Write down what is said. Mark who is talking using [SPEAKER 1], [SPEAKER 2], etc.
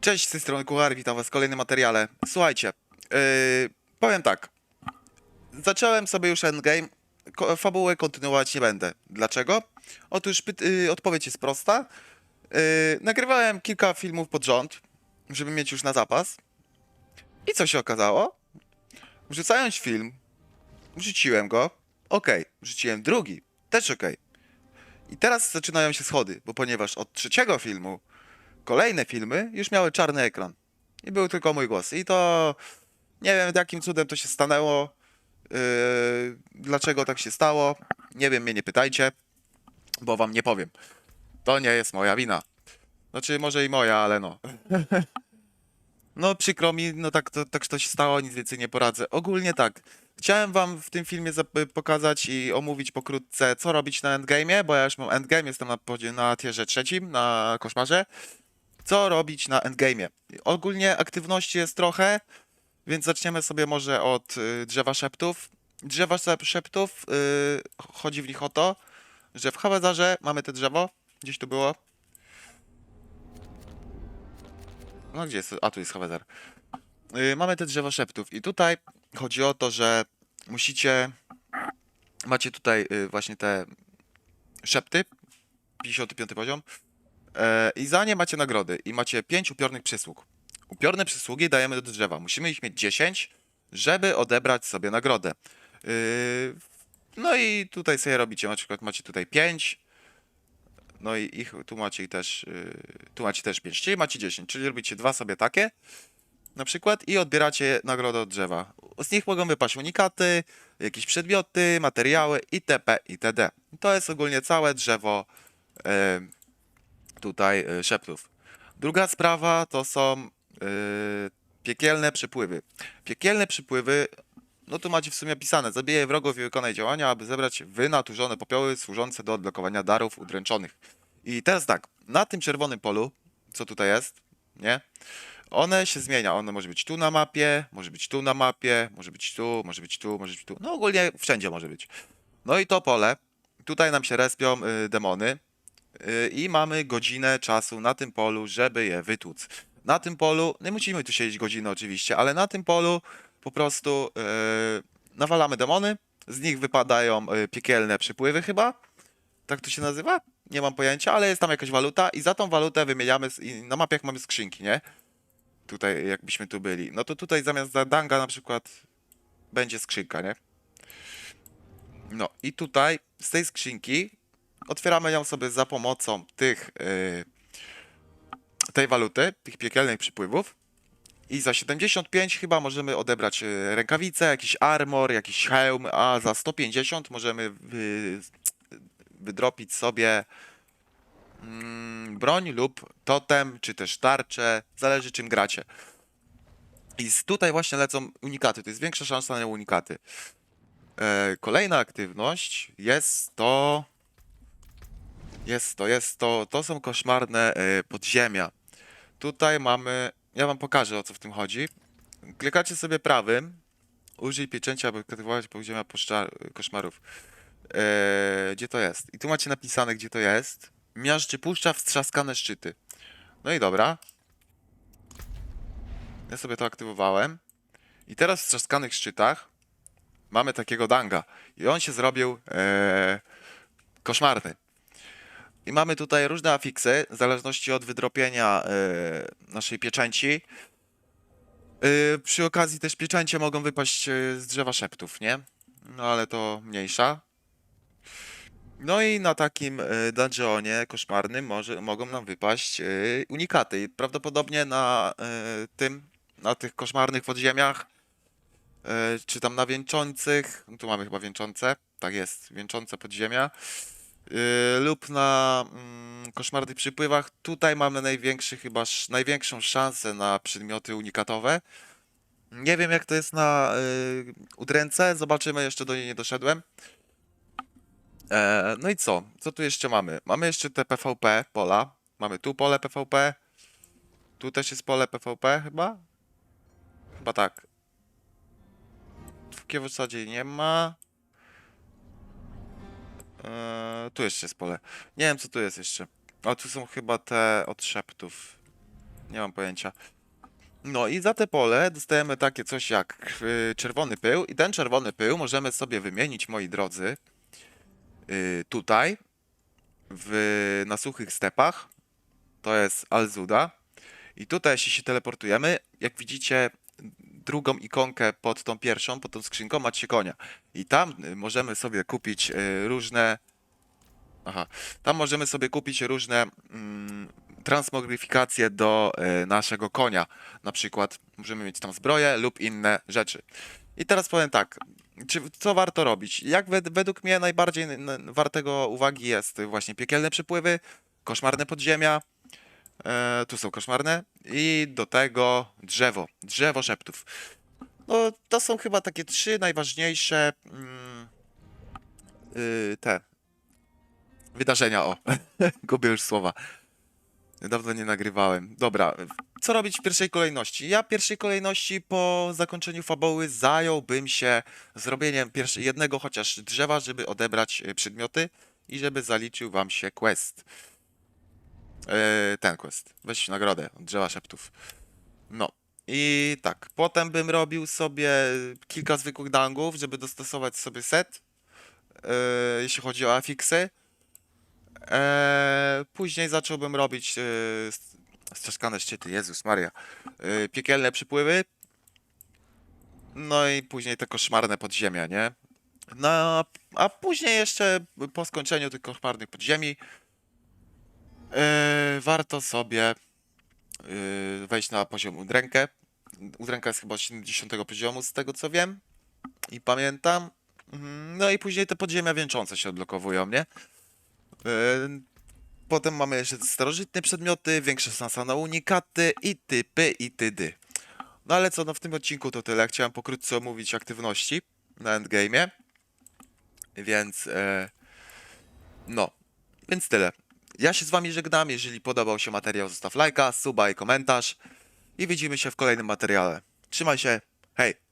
[SPEAKER 1] Cześć, z tej strony Kuchar, witam was w kolejnym materiale. Słuchajcie, yy, powiem tak. Zacząłem sobie już endgame, ko- fabułę kontynuować nie będę. Dlaczego? Otóż yy, odpowiedź jest prosta. Yy, nagrywałem kilka filmów pod rząd, żeby mieć już na zapas. I co się okazało? Wrzucając film, wrzuciłem go, okej. Wrzuciłem drugi, też okej. I teraz zaczynają się schody, bo ponieważ od trzeciego filmu kolejne filmy już miały czarny ekran. I był tylko mój głos. I to nie wiem, jakim cudem to się stanęło. Yy, dlaczego tak się stało? Nie wiem, mnie nie pytajcie, bo wam nie powiem. To nie jest moja wina. Znaczy, może i moja, ale no. No, przykro mi, no tak to, tak to się stało, nic więcej nie poradzę. Ogólnie tak. Chciałem wam w tym filmie zap- pokazać i omówić pokrótce, co robić na endgame'ie, bo ja już mam endgame, jestem na, na tierze trzecim, na koszmarze co robić na endgame'ie. Ogólnie aktywności jest trochę, więc zaczniemy sobie może od y, drzewa szeptów. Drzewa szep- szeptów, y, chodzi w nich o to, że w Hawezarze mamy te drzewo, gdzieś tu było. No gdzie jest? A tu jest Hawezar. Y, mamy te drzewo szeptów i tutaj chodzi o to, że musicie, macie tutaj właśnie te szepty, 55 poziom, I za nie macie nagrody i macie 5 upiornych przysług. Upiorne przysługi dajemy do drzewa. Musimy ich mieć 10, żeby odebrać sobie nagrodę. Yy, no i tutaj sobie robicie, na przykład macie tutaj 5. No i ich, tu macie też, yy, tu macie też 5, czyli macie 10, czyli robicie dwa sobie takie na przykład i odbieracie nagrodę od drzewa. Z nich mogą wypaść unikaty, jakieś przedmioty, materiały itp. itd. To jest ogólnie całe drzewo yy, tutaj y, szeptów. Druga sprawa to są y, piekielne przypływy. Piekielne przypływy, no tu macie w sumie pisane, zabijaj wrogów i wykonaj działania, aby zebrać wynaturzone popioły służące do odblokowania darów udręczonych. I teraz tak, na tym czerwonym polu, co tutaj jest, nie? One się zmienia, one może być tu na mapie, może być tu na mapie, może być tu, może być tu, może być tu, no ogólnie wszędzie może być. No i to pole, tutaj nam się respią y, demony, i mamy godzinę czasu na tym polu, żeby je wytłuc. Na tym polu, nie musimy tu siedzieć godzinę oczywiście, ale na tym polu po prostu yy, nawalamy demony, z nich wypadają yy, piekielne przypływy chyba, tak to się nazywa? Nie mam pojęcia, ale jest tam jakaś waluta i za tą walutę wymieniamy, na mapie jak mamy skrzynki, nie? Tutaj jakbyśmy tu byli. No to tutaj zamiast za danga na przykład będzie skrzynka, nie? No i tutaj z tej skrzynki otwieramy ją sobie za pomocą tych yy, tej waluty, tych piekielnych przypływów. I za 75 chyba możemy odebrać yy, rękawice, jakiś armor, jakiś hełm, a za 150 możemy wy, wydropić sobie mm, broń lub totem, czy też tarczę, zależy czym gracie. I tutaj właśnie lecą unikaty, to jest większa szansa na unikaty. E, kolejna aktywność jest to jest to, jest to, to są koszmarne y, podziemia. Tutaj mamy, ja wam pokażę o co w tym chodzi. Klikacie sobie prawym, użyj pieczęcia, aby kategoryzować podziemia poszczar- koszmarów. E, gdzie to jest? I tu macie napisane, gdzie to jest. Miażdży puszcza wstrzaskane szczyty. No i dobra. Ja sobie to aktywowałem. I teraz w wstrzaskanych szczytach mamy takiego danga. I on się zrobił e, koszmarny. I mamy tutaj różne afiksy, w zależności od wydropienia y, naszej pieczęci. Y, przy okazji też pieczęcie mogą wypaść y, z drzewa szeptów, nie? No ale to mniejsza. No i na takim y, dungeonie koszmarnym może, mogą nam wypaść y, unikaty. I prawdopodobnie na y, tym, na tych koszmarnych podziemiach, y, czy tam na wieńczących, tu mamy chyba wieńczące, tak jest, wieńczące podziemia, Yy, lub na mm, koszmarnych przypływach. Tutaj mamy największy chyba sz, największą szansę na przedmioty unikatowe. Nie wiem jak to jest na yy, udręce, zobaczymy, jeszcze do niej nie doszedłem. E, no i co? Co tu jeszcze mamy? Mamy jeszcze te PvP pola. Mamy tu pole PvP. Tu też jest pole PvP chyba? Chyba tak. W Kiewossadzie nie ma. Eee, tu jeszcze jest pole. Nie wiem, co tu jest jeszcze. O, tu są chyba te od szeptów. Nie mam pojęcia. No i za te pole dostajemy takie coś jak y, czerwony pył i ten czerwony pył możemy sobie wymienić, moi drodzy, y, tutaj w, na suchych stepach. To jest Alzuda. I tutaj, jeśli się teleportujemy, jak widzicie drugą ikonkę pod tą pierwszą, pod tą skrzynką, macie konia. I tam y, możemy sobie kupić y, różne... Aha. Tam możemy sobie kupić różne mm, transmogryfikacje do y, naszego konia. Na przykład możemy mieć tam zbroję lub inne rzeczy. I teraz powiem tak, czy, co warto robić? Jak wed, według mnie najbardziej wartego uwagi jest właśnie piekielne przypływy, koszmarne podziemia, e, tu są koszmarne i do tego drzewo, drzewo szeptów. No to są chyba takie trzy najważniejsze mm, y, te wydarzenia, o, gubię już słowa. Dawno nie nagrywałem. Dobra, co robić w pierwszej kolejności? Ja w pierwszej kolejności po zakończeniu fabuły zająłbym się zrobieniem jednego chociaż drzewa, żeby odebrać e, przedmioty i żeby zaliczył wam się quest. E, ten quest. Weź nagrodę od drzewa szeptów. No. I tak, potem bym robił sobie kilka zwykłych dangów, żeby dostosować sobie set, e, jeśli chodzi o afiksy. Eee, później zacząłbym robić e, s- strzeszkane szczyty, Jezus Maria. E, piekielne przypływy. No i później te koszmarne podziemia, nie? No, a później jeszcze po skończeniu tych koszmarnych podziemi e, warto sobie e, wejść na poziom udrękę. Udręka jest chyba 70 poziomu, z tego co wiem i pamiętam. Mhm, No i później te podziemia wieńczące się odblokowują, nie? E, Potem mamy jeszcze starożytne przedmioty, większa szansa na unikaty i typy i tydy. No ale co, no w tym odcinku to tyle. Chciałem pokrótce omówić aktywności na endgame'ie. Więc e, no, więc tyle. Ja się z wami żegnam. Jeżeli podobał się materiał, zostaw lajka, suba i komentarz. I widzimy się w kolejnym materiale. Trzymaj się. Hej!